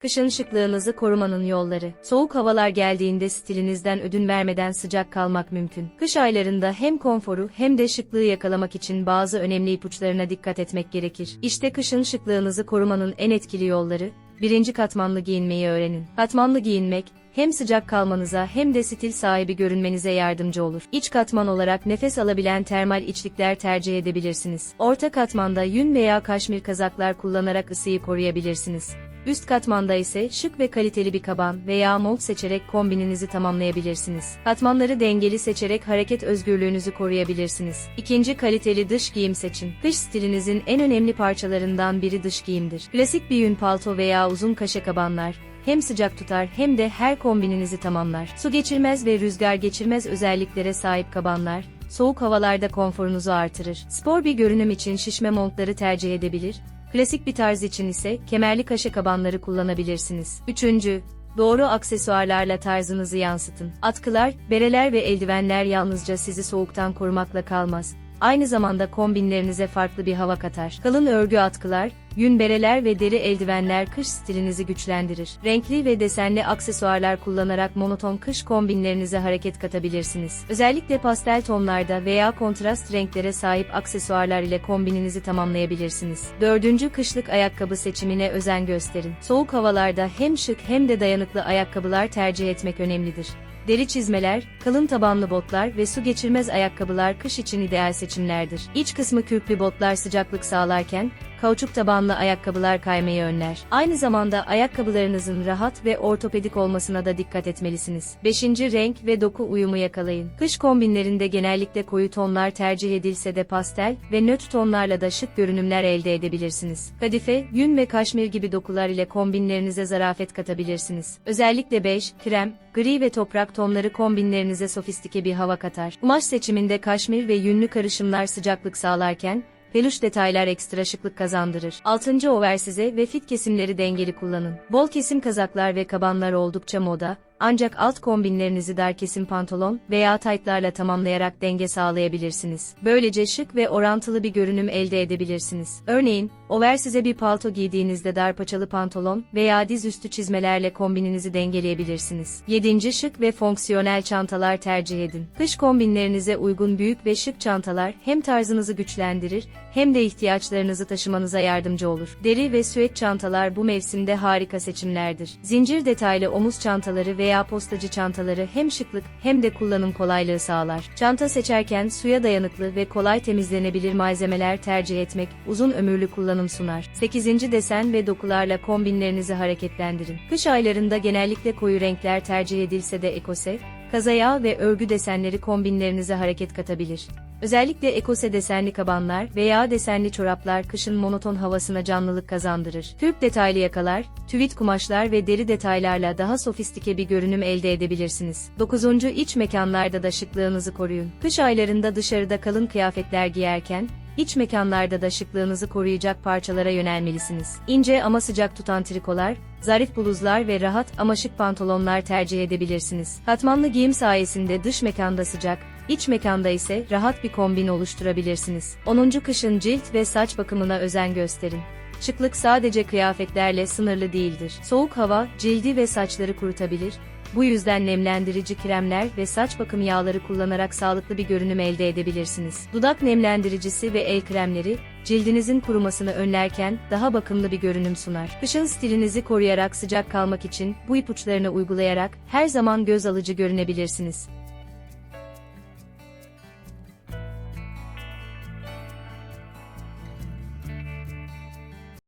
Kışın şıklığınızı korumanın yolları. Soğuk havalar geldiğinde stilinizden ödün vermeden sıcak kalmak mümkün. Kış aylarında hem konforu hem de şıklığı yakalamak için bazı önemli ipuçlarına dikkat etmek gerekir. İşte kışın şıklığınızı korumanın en etkili yolları. Birinci katmanlı giyinmeyi öğrenin. Katmanlı giyinmek, hem sıcak kalmanıza hem de stil sahibi görünmenize yardımcı olur. İç katman olarak nefes alabilen termal içlikler tercih edebilirsiniz. Orta katmanda yün veya kaşmir kazaklar kullanarak ısıyı koruyabilirsiniz. Üst katmanda ise şık ve kaliteli bir kaban veya mont seçerek kombininizi tamamlayabilirsiniz. Katmanları dengeli seçerek hareket özgürlüğünüzü koruyabilirsiniz. İkinci kaliteli dış giyim seçin. Kış stilinizin en önemli parçalarından biri dış giyimdir. Klasik bir yün palto veya uzun kaşe kabanlar, hem sıcak tutar hem de her kombininizi tamamlar. Su geçirmez ve rüzgar geçirmez özelliklere sahip kabanlar, soğuk havalarda konforunuzu artırır. Spor bir görünüm için şişme montları tercih edebilir, klasik bir tarz için ise kemerli kaşe kabanları kullanabilirsiniz. Üçüncü, Doğru aksesuarlarla tarzınızı yansıtın. Atkılar, bereler ve eldivenler yalnızca sizi soğuktan korumakla kalmaz. Aynı zamanda kombinlerinize farklı bir hava katar. Kalın örgü atkılar, yün bereler ve deri eldivenler kış stilinizi güçlendirir. Renkli ve desenli aksesuarlar kullanarak monoton kış kombinlerinize hareket katabilirsiniz. Özellikle pastel tonlarda veya kontrast renklere sahip aksesuarlar ile kombininizi tamamlayabilirsiniz. Dördüncü kışlık ayakkabı seçimine özen gösterin. Soğuk havalarda hem şık hem de dayanıklı ayakkabılar tercih etmek önemlidir. Deri çizmeler, kalın tabanlı botlar ve su geçirmez ayakkabılar kış için ideal seçimlerdir. İç kısmı kürklü botlar sıcaklık sağlarken, kauçuk tabanlı ayakkabılar kaymayı önler. Aynı zamanda ayakkabılarınızın rahat ve ortopedik olmasına da dikkat etmelisiniz. 5. renk ve doku uyumu yakalayın. Kış kombinlerinde genellikle koyu tonlar tercih edilse de pastel ve nötr tonlarla da şık görünümler elde edebilirsiniz. Kadife, yün ve kaşmir gibi dokular ile kombinlerinize zarafet katabilirsiniz. Özellikle bej, krem, gri ve toprak tonları kombinlerinize sofistike bir hava katar. Kumaş seçiminde kaşmir ve yünlü karışımlar sıcaklık sağlarken, peluş detaylar ekstra şıklık kazandırır. 6. oversize ve fit kesimleri dengeli kullanın. Bol kesim kazaklar ve kabanlar oldukça moda, ancak alt kombinlerinizi dar kesim pantolon veya taytlarla tamamlayarak denge sağlayabilirsiniz. Böylece şık ve orantılı bir görünüm elde edebilirsiniz. Örneğin, oversize bir palto giydiğinizde dar paçalı pantolon veya dizüstü çizmelerle kombininizi dengeleyebilirsiniz. 7. şık ve fonksiyonel çantalar tercih edin. Kış kombinlerinize uygun büyük ve şık çantalar hem tarzınızı güçlendirir hem de ihtiyaçlarınızı taşımanıza yardımcı olur. Deri ve süet çantalar bu mevsimde harika seçimlerdir. Zincir detaylı omuz çantaları veya postacı çantaları hem şıklık hem de kullanım kolaylığı sağlar. Çanta seçerken suya dayanıklı ve kolay temizlenebilir malzemeler tercih etmek uzun ömürlü kullanım sunar. 8. desen ve dokularla kombinlerinizi hareketlendirin. Kış aylarında genellikle koyu renkler tercih edilse de ekose, kazaya ve örgü desenleri kombinlerinize hareket katabilir. Özellikle ekose desenli kabanlar veya desenli çoraplar kışın monoton havasına canlılık kazandırır. Kürk detaylı yakalar, tüvit kumaşlar ve deri detaylarla daha sofistike bir görünüm elde edebilirsiniz. 9. iç mekanlarda da şıklığınızı koruyun. Kış aylarında dışarıda kalın kıyafetler giyerken, İç mekanlarda da şıklığınızı koruyacak parçalara yönelmelisiniz. İnce ama sıcak tutan trikolar, zarif bluzlar ve rahat ama şık pantolonlar tercih edebilirsiniz. Katmanlı giyim sayesinde dış mekanda sıcak, iç mekanda ise rahat bir kombin oluşturabilirsiniz. 10. kışın cilt ve saç bakımına özen gösterin. Şıklık sadece kıyafetlerle sınırlı değildir. Soğuk hava, cildi ve saçları kurutabilir, bu yüzden nemlendirici kremler ve saç bakım yağları kullanarak sağlıklı bir görünüm elde edebilirsiniz. Dudak nemlendiricisi ve el kremleri, cildinizin kurumasını önlerken daha bakımlı bir görünüm sunar. Kışın stilinizi koruyarak sıcak kalmak için bu ipuçlarını uygulayarak her zaman göz alıcı görünebilirsiniz.